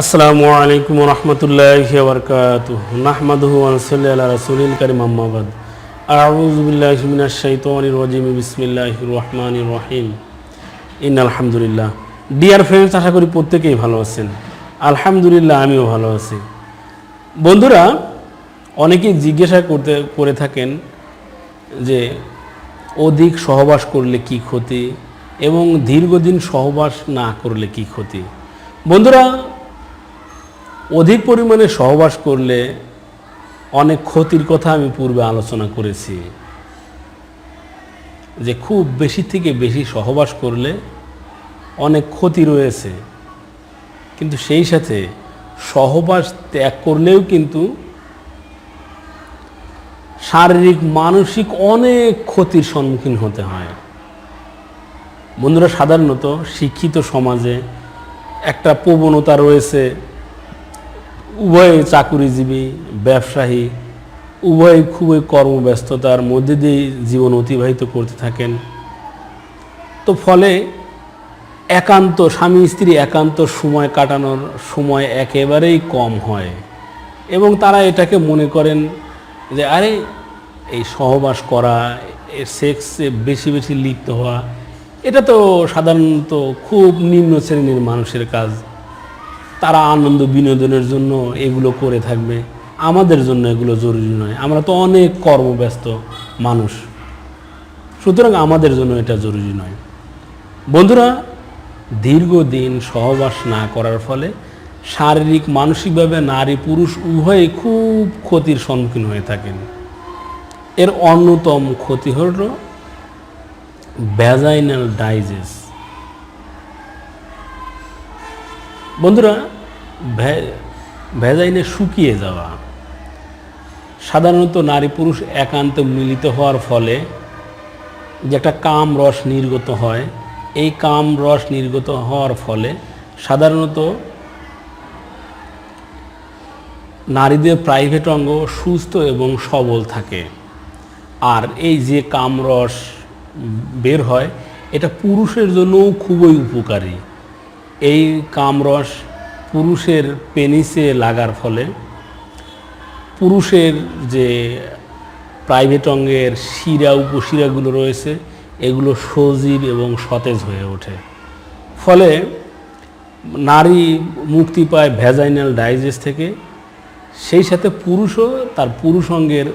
আসসালামু আলাইকুম রহমতুল্লাহ বরকাত নাহমাদুহু আনসাল্লি আলা রাসুলিল কারিম আম্মাবাদ আউযু বিল্লাহি মিনাশ শাইতানির রাজিম, বিসমিল্লাহির রহমানির রহিম। ইন আলহামদুলিল্লাহ ডিয়ার ফ্রেন্ডস আশা করি প্রত্যেকেই ভালো আছেন। আলহামদুলিল্লাহ, আমিও ভালো আছি। বন্ধুরা, অনেকেই জিজ্ঞাসা করতে, করে থাকেন যে অধিক সহবাস করলে কি ক্ষতি এবং দীর্ঘদিন সহবাস না করলে কি ক্ষতি? বন্ধুরা অধিক পরিমাণে সহবাস করলে অনেক ক্ষতির কথা আমি পূর্বে আলোচনা করেছি। যে খুব বেশি থেকে বেশি সহবাস করলে অনেক ক্ষতি রয়েছে। কিন্তু সেই সাথে সহবাস ত্যাগ করলেও কিন্তু শারীরিক, মানসিক অনেক ক্ষতির সম্মুখীন হতে হয়। বন্ধুরা, সাধারণত শিক্ষিত সমাজে একটা প্রবণতা রয়েছে উভয় চাকুরিজীবী, ব্যবসায়ী, উভয় খুবই কর্মব্যস্ততার মধ্যে দিয়ে জীবন অতিবাহিত করতে থাকেন। তো ফলে একান্ত, স্বামী স্ত্রী একান্ত সময় কাটানোর সময় একেবারেই কম হয় এবং তারা এটাকে মনে করেন যে, আরে, এই সহবাস করা সেক্সে বেশি বেশি লিপ্ত হওয়া, এটা তো সাধারণত খুব নিম্ন শ্রেণির মানুষের কাজ। তারা আনন্দ বিনোদনের জন্য এগুলো করে থাকবে। আমাদের জন্য এগুলো জরুরি নয়। আমরা তো অনেক কর্মব্যস্ত মানুষ। সুতরাং আমাদের জন্য এটা জরুরি নয়। বন্ধুরা, দীর্ঘদিন সহবাস না করার ফলে শারীরিক, মানসিকভাবে নারী, পুরুষ উভয়ই খুব ক্ষতির সম্মুখীন হয়ে থাকেন। এর অন্যতম ক্ষতি হল ভ্যাজাইনাল ডাইজেস বন্ধুরা ভ্যাজাইনে শুকিয়ে যাওয়া। সাধারণত নারী পুরুষ একান্ত মিলিত হওয়ার ফলে যে একটা কাম রস নির্গত হয়, এই কাম রস নির্গত হওয়ার ফলে সাধারণত নারীদের প্রাইভেট অঙ্গ সুস্থ এবং সবল থাকে। আর এই যে কামরস বের হয়, এটা পুরুষের জন্যও খুবই উপকারী। এই কামরস পুরুষের পেনিসে লাগার ফলে পুরুষের যে প্রাইভেট অঙ্গের শিরা, উপশিরাগুলো রয়েছে, এগুলো সজীব এবং সতেজ হয়ে ওঠে। ফলে নারী মুক্তি পায় ভ্যাজাইনাল ডাইজেস থেকে। সেই সাথে পুরুষও তার পুরুষ অঙ্গের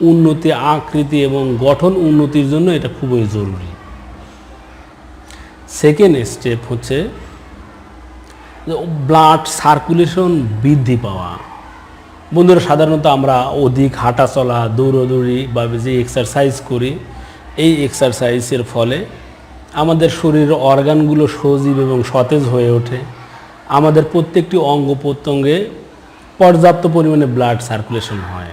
উন্নতি, আকৃতি এবং গঠন উন্নতির জন্য এটা খুবই জরুরি। সেকেন্ড স্টেপ হচ্ছে ব্লাড সার্কুলেশন বৃদ্ধি পাওয়া। বন্ধুরা, সাধারণত আমরা অধিক হাঁটা চলা, দৌড়দৌড়ি বা যে এক্সারসাইজ করি, এই এক্সারসাইজের ফলে আমাদের শরীরের অর্গানগুলো সজীব এবং সতেজ হয়ে ওঠে। আমাদের প্রত্যেকটি অঙ্গ প্রত্যঙ্গে পর্যাপ্ত পরিমাণে ব্লাড সার্কুলেশন হয়।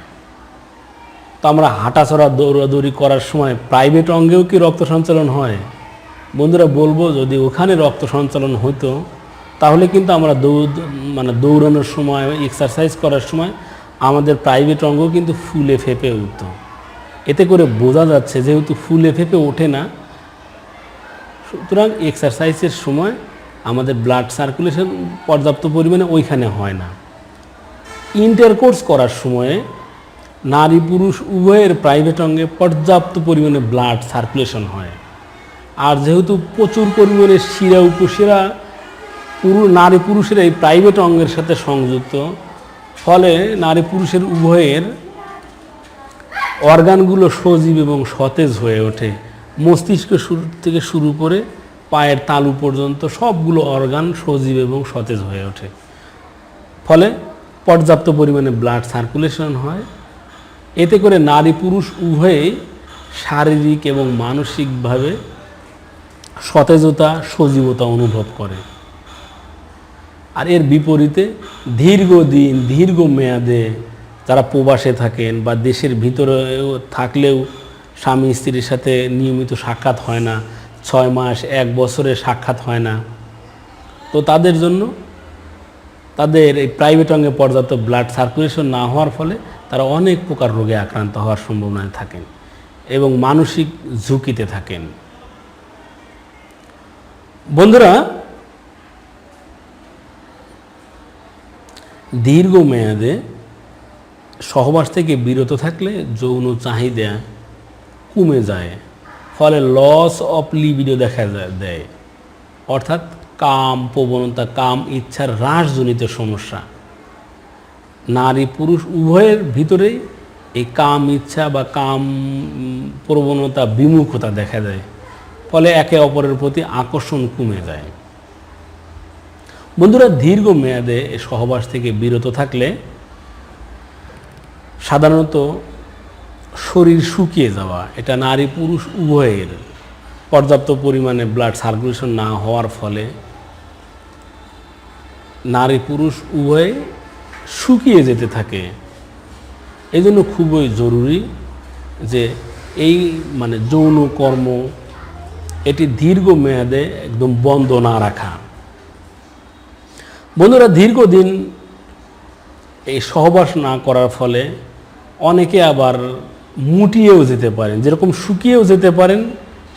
তো আমরা হাঁটাচড়া দৌড়াদৌড়ি করার সময় প্রাইভেট অঙ্গেও কি রক্ত সঞ্চালন হয়? বন্ধুরা, বলব যদি ওখানে রক্ত সঞ্চালন হতো তাহলে কিন্তু আমরা দৌড় মানে দৌড়ানোর সময় এক্সারসাইজ করার সময় আমাদের প্রাইভেট অঙ্গ কিন্তু ফুলে ফেপে উঠত। এতে করে বোঝা যাচ্ছে যেহেতু ফুলে ফেপে ওঠে না, সুতরাং এক্সারসাইজের সময় আমাদের ব্লাড সার্কুলেশন পর্যাপ্ত পরিমাণে ওইখানে হয় না। ইন্টারকোর্স করার সময়ে নারী পুরুষ উভয়ের প্রাইভেট অঙ্গে পর্যাপ্ত পরিমাণে ব্লাড সার্কুলেশন হয়। আর যেহেতু প্রচুর পরিমাণে শিরা উপশিরা পুরু নারী পুরুষের এই প্রাইভেট অঙ্গের সাথে সংযুক্ত। ফলে নারী পুরুষের উভয়ের অর্গানগুলো সজীব এবং সতেজ হয়ে ওঠে। মস্তিষ্ক শুরু থেকে শুরু করে পায়ের তালু পর্যন্ত সবগুলো অর্গান সজীব এবং সতেজ হয়ে ওঠে। ফলে পর্যাপ্ত পরিমাণে ব্লাড সার্কুলেশন হয়। এতে করে নারী পুরুষ উভয়েই শারীরিক এবং মানসিকভাবে সতেজতা, সজীবতা অনুভব করে। আর এর বিপরীতে দীর্ঘদিন, দীর্ঘ মেয়াদে যারা প্রবাসে থাকেন বা দেশের ভিতরেও থাকলেও স্বামী স্ত্রীর সাথে নিয়মিত সাক্ষাৎ হয় না, ছয় মাস, এক বছরে সাক্ষাৎ হয় না। তো তাদের জন্য তাদের এই প্রাইভেট অঙ্গে পর্যাপ্ত ব্লাড সার্কুলেশন না হওয়ার ফলে তারা অনেক প্রকার রোগে আক্রান্ত হওয়ার সম্ভাবনায় থাকেন এবং মানসিক ঝুঁকিতে থাকেন। বন্ধুরা দীর্ঘ মেয়াদে সহবাস থেকে বিরত থাকলে যৌন চাহিদা কমে যায়, ফলে লস অফ লিবিডো দেখা যায়, দেয়। অর্থাৎ কাম, প্রবণতা, কাম, ইচ্ছার হ্রাসজনিত সমস্যা। নারী পুরুষ উভয়ের ভিতরেই এই কাম, ইচ্ছা বা কাম প্রবণতা বিমুখতা দেখা যায় ফলে একে অপরের প্রতি আকর্ষণ কমে যায়। বন্ধুরা দীর্ঘ মেয়াদে সহবাস থেকে বিরত থাকলে সাধারণত শরীর শুকিয়ে যাওয়া, এটা নারী পুরুষ উভয়ের পর্যাপ্ত পরিমাণে ব্লাড সার্কুলেশন না হওয়ার ফলে নারী পুরুষ উভয়ে শুকিয়ে যেতে থাকে। এই জন্য খুবই জরুরি যে এই মানে যৌন কর্ম, এটি দীর্ঘ মেয়াদে একদম বন্ধ না রাখা। বন্ধুরা, দীর্ঘদিন এই সহবাস না করার ফলে অনেকে আবার মুটিয়েও যেতে পারেন। যেরকম শুকিয়েও যেতে পারেন,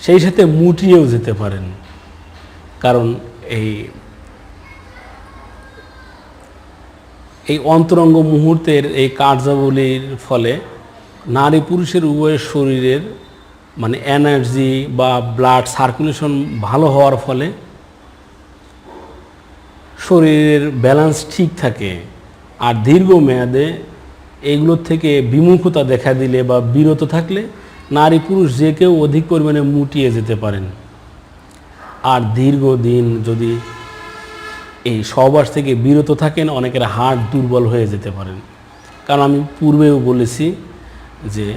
সেই সাথে মুটিয়েও যেতে পারেন। কারণ এই এই অন্তরঙ্গ মুহূর্তের এই কার্যাবলীর ফলে নারী পুরুষের উভয়ের শরীরের মানে এনার্জি বা ব্লাড সার্কুলেশন ভালো হওয়ার ফলে শরীরের ব্যালেন্স ঠিক থাকে আর দীর্ঘ মেয়াদে এইগুলোর থেকে বিমুখতা দেখা দিলে বা বিরত থাকলে নারী পুরুষ যে কেউ অধিক পরিমাণে মুটিয়ে যেতে পারেন। আর দীর্ঘদিন যদি এই সহবাস থেকে বিরত থাকেন, অনেকের হার্ট দুর্বল হয়ে যেতে পারেন। কারণ আমি পূর্বেও বলেছি যে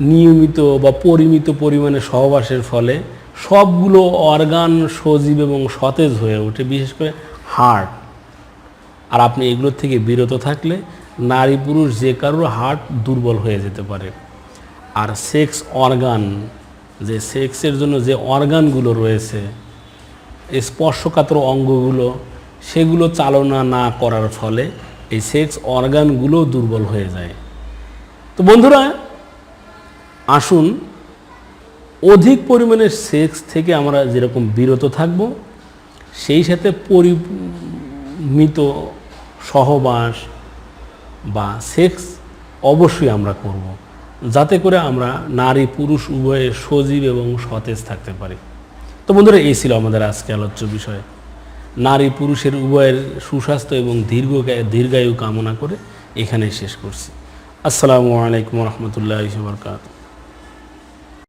নিয়মিত বা পরিমিত পরিমাণে সহবাসের ফলে সবগুলো অর্গান সজীব এবং সতেজ হয়ে ওঠে। বিশেষ করে হার্ট আর আপনি এগুলোর থেকে বিরত থাকলে নারী পুরুষ যে কারোর হার্ট দুর্বল হয়ে যেতে পারে। আর সেক্স অর্গান যে সেক্সের জন্য যে অর্গানগুলো রয়েছে, স্পর্শকাতর অঙ্গগুলো, সেগুলো চালনা না করার ফলে এই সেক্স অর্গানগুলো দুর্বল হয়ে যায়। তো বন্ধুরা, আসুন অধিক পরিমাণে সেক্স থেকে আমরা যেরকম বিরত থাকব সেই সাথে পরিমিত সহবাস বা সেক্স অবশ্যই আমরা করব, যাতে করে আমরা নারী পুরুষ উভয়ে সজীব এবং সতেজ থাকতে পারি। তো বন্ধুরা, এই ছিল আমাদের আজকে আলোচ্য বিষয়। নারী পুরুষের উভয়ের সুস্বাস্থ্য এবং দীর্ঘ দীর্ঘায়ু কামনা করে এখানেই শেষ করছি। আসসালামু আলাইকুম রহমতুল্লাহ বরকাত